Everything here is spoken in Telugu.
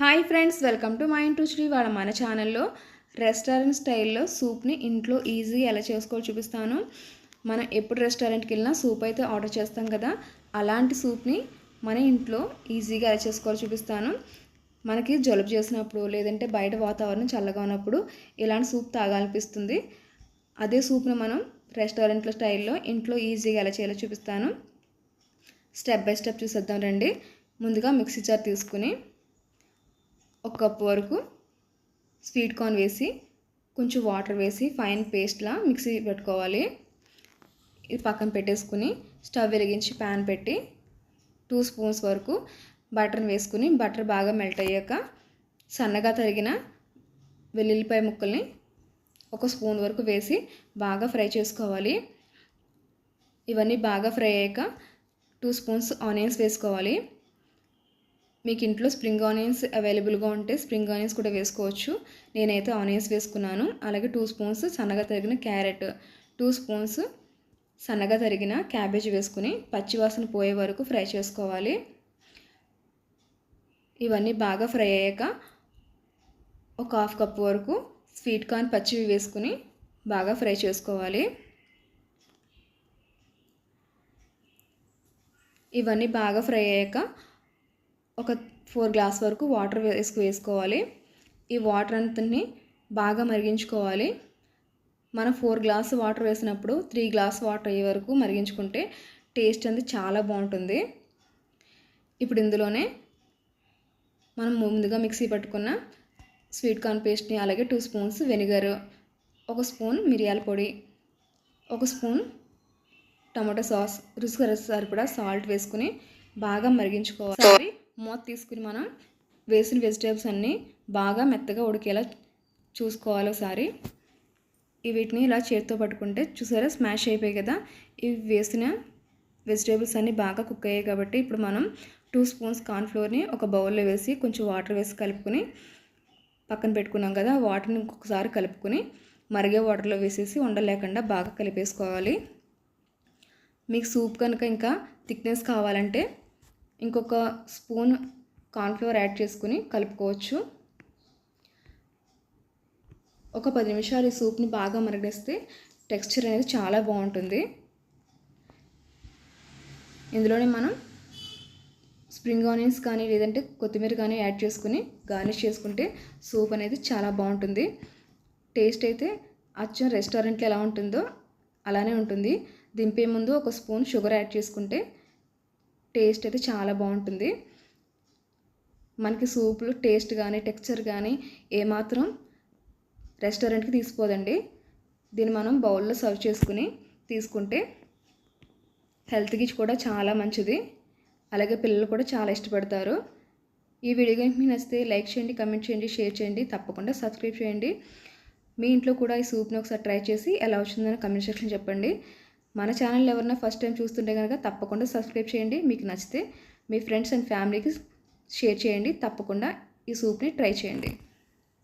Hi friends welcome to my into Sri వాళ్ళ మన ఛానల్లో. రెస్టారెంట్ స్టైల్లో సూప్ని ఇంట్లో ఈజీగా ఎలా చేసుకోవాలో చూపిస్తాను. మనం ఎప్పుడు రెస్టారెంట్కి వెళ్ళినా సూప్ అయితే ఆర్డర్ చేస్తాం కదా. అలాంటి సూప్ని మన ఇంట్లో ఈజీగా ఎలా చేసుకోవాలో చూపిస్తాను. మనకి జలుబు చేసినప్పుడు లేదంటే బయట వాతావరణం చల్లగా ఉన్నప్పుడు ఇలాంటి సూప్ తాగాలనిపిస్తుంది. అదే సూప్ని మనం రెస్టారెంట్లో స్టైల్లో ఇంట్లో ఈజీగా ఎలా చేయాలో చూపిస్తాను. స్టెప్ బై స్టెప్ చూసేద్దాం రండి. ముందుగా మిక్సీ జార్ తీసుకుని ఒక కప్పు వరకు స్వీట్ కార్న్ వేసి కొంచెం వాటర్ వేసి ఫైన్ పేస్ట్లా మిక్సీ పెట్టుకోవాలి. ఇది పక్కన పెట్టేసుకుని స్టవ్ వెలిగించి ప్యాన్ పెట్టి టూ స్పూన్స్ వరకు బటర్ని వేసుకుని బటర్ బాగా మెల్ట్ అయ్యాక సన్నగా తరిగిన వెల్లుల్లిపాయ ముక్కల్ని ఒక స్పూన్ వరకు వేసి బాగా ఫ్రై చేసుకోవాలి. ఇవన్నీ బాగా ఫ్రై అయ్యాక టూ స్పూన్స్ ఆనియన్స్ వేసుకోవాలి. మీకు ఇంట్లో స్ప్రింగ్ ఆనియన్స్ అవైలబుల్గా ఉంటే స్ప్రింగ్ ఆనియన్స్ కూడా వేసుకోవచ్చు. నేనైతే ఆనియన్స్ వేసుకున్నాను. అలాగే టూ స్పూన్స్ సన్నగా తరిగిన క్యారెట్ టూ స్పూన్స్ సన్నగా తరిగిన క్యాబేజ్ వేసుకుని పచ్చివాసన పోయే వరకు ఫ్రై చేసుకోవాలి. ఇవన్నీ బాగా ఫ్రై అయ్యాక ఒక హాఫ్ కప్ వరకు స్వీట్ కార్న్ పచ్చివి వేసుకుని బాగా ఫ్రై చేసుకోవాలి. ఇవన్నీ బాగా ఫ్రై అయ్యాక ఒక ఫోర్ గ్లాస్ వరకు వాటర్ వేసుకు వేసుకోవాలి. ఈ వాటర్ అంతని బాగా మరిగించుకోవాలి. మనం ఫోర్ గ్లాస్ వాటర్ వేసినప్పుడు త్రీ గ్లాస్ వాటర్ అయ్యే వరకు మరిగించుకుంటే టేస్ట్ అనేది చాలా బాగుంటుంది. ఇప్పుడు ఇందులోనే మనం ముందుగా మిక్సీ పట్టుకున్న స్వీట్ కార్న్ పేస్ట్ని అలాగే టూ స్పూన్స్ వెనిగర్ ఒక స్పూన్ మిరియాల పొడి ఒక స్పూన్ టమాటో సాస్ రుచికి సరిపడా సాల్ట్ వేసుకుని బాగా మరిగించుకోవాలి. మూత తీసుకుని మనం వేసిన వెజిటేబుల్స్ అన్నీ బాగా మెత్తగా ఉడికేలా చూసుకోవాలి ఒకసారి. వీటిని ఇలా చేతితో పట్టుకుంటే చూసారా స్మాష్ అయిపోయాయి కదా? ఇవి వేసిన వెజిటేబుల్స్ అన్నీ బాగా కుక్ అయ్యాయి కాబట్టి ఇప్పుడు మనం టూ స్పూన్స్ కార్న్ఫ్లోర్ని ఒక బౌల్లో వేసి కొంచెం వాటర్ వేసి కలుపుకొని పక్కన పెట్టుకున్నాం కదా వాటర్ని ఇంకొకసారి కలుపుకొని మరిగే వాటర్లో వేసేసి ఉండలేకుండా బాగా కలిపేసుకోవాలి. మీకు సూప్ కనుక ఇంకా థిక్నెస్ కావాలంటే ఇంకొక స్పూన్ కార్న్ఫ్లోర్ యాడ్ చేసుకుని కలుపుకోవచ్చు. ఒక పది నిమిషాలు ఈ సూప్ని బాగా మరగడిస్తే టెక్స్చర్ అనేది చాలా బాగుంటుంది. ఇందులోనే మనం స్ప్రింగ్ ఆనియన్స్ కానీ లేదంటే కొత్తిమీర కానీ యాడ్ చేసుకుని గార్నిష్ చేసుకుంటే సూప్ అనేది చాలా బాగుంటుంది. టేస్ట్ అయితే అచ్చం రెస్టారెంట్లో ఎలా ఉంటుందో అలానే ఉంటుంది. దింపే ముందు ఒక స్పూన్ షుగర్ యాడ్ చేసుకుంటే టేస్ట్ అయితే చాలా బాగుంటుంది. మనకి సూపులు టేస్ట్ కానీ టెక్స్చర్ కానీ ఏమాత్రం రెస్టారెంట్కి తీసిపోదండి దీన్ని మనం బౌల్లో సర్వ్ చేసుకుని తీసుకుంటే హెల్త్కి కూడా చాలా మంచిది. అలాగే పిల్లలు కూడా చాలా ఇష్టపడతారు. ఈ వీడియో కనుక మీకు నచ్చితే లైక్ చేయండి కమెంట్ చేయండి షేర్ చేయండి తప్పకుండా సబ్స్క్రైబ్ చేయండి. మీ ఇంట్లో కూడా ఈ సూప్ని ఒకసారి ట్రై చేసి ఎలా వచ్చిందని కమెంట్ సెక్షన్ చెప్పండి. మన ఛానల్ ఎవరైనా ఫస్ట్ టైం చూస్తుంటే కనుక తప్పకుండా సబ్స్క్రైబ్ చేయండి. మీకు నచ్చితే మీ ఫ్రెండ్స్ అండ్ ఫ్యామిలీకి షేర్ చేయండి. తప్పకుండా ఈ సూప్ని ట్రై చేయండి.